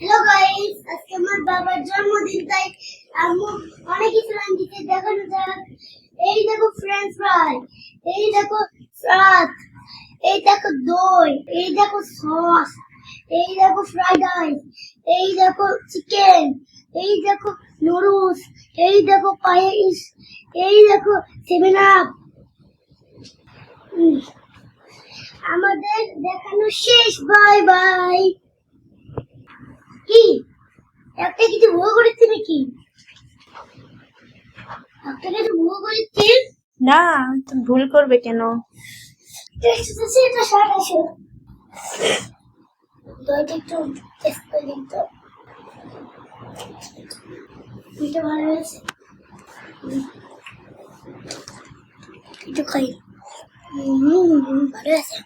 Hello guys, আজকে আমার বাবার জন্মদিন, তাই আম্মু অনেক কিছু রান্ধিতে দেখানো যাক এই দেখো ফ্রেঞ্চ ফ্রাই এই দেখো সালাদ এই দেখো দই, এই দেখো সস এই দেখো ফ্রাইড রাইস এই দেখো চিকেন এই দেখো নুডলস এই দেখো পায়েস, এই দেখো সেভেন আপ আমাদের দেখানো শেষ বাই বাই একটা কিছু ভুল করেছি নাকি? একটা কিছু ভুল করেছি না তুমি ভুল করবে কেন? দেখতেছি এটা শার্ট আছে। দইটা একটু টেস্ট করে দিত এটা ভালো হয়েছে একটু খাই। ভালো আছে।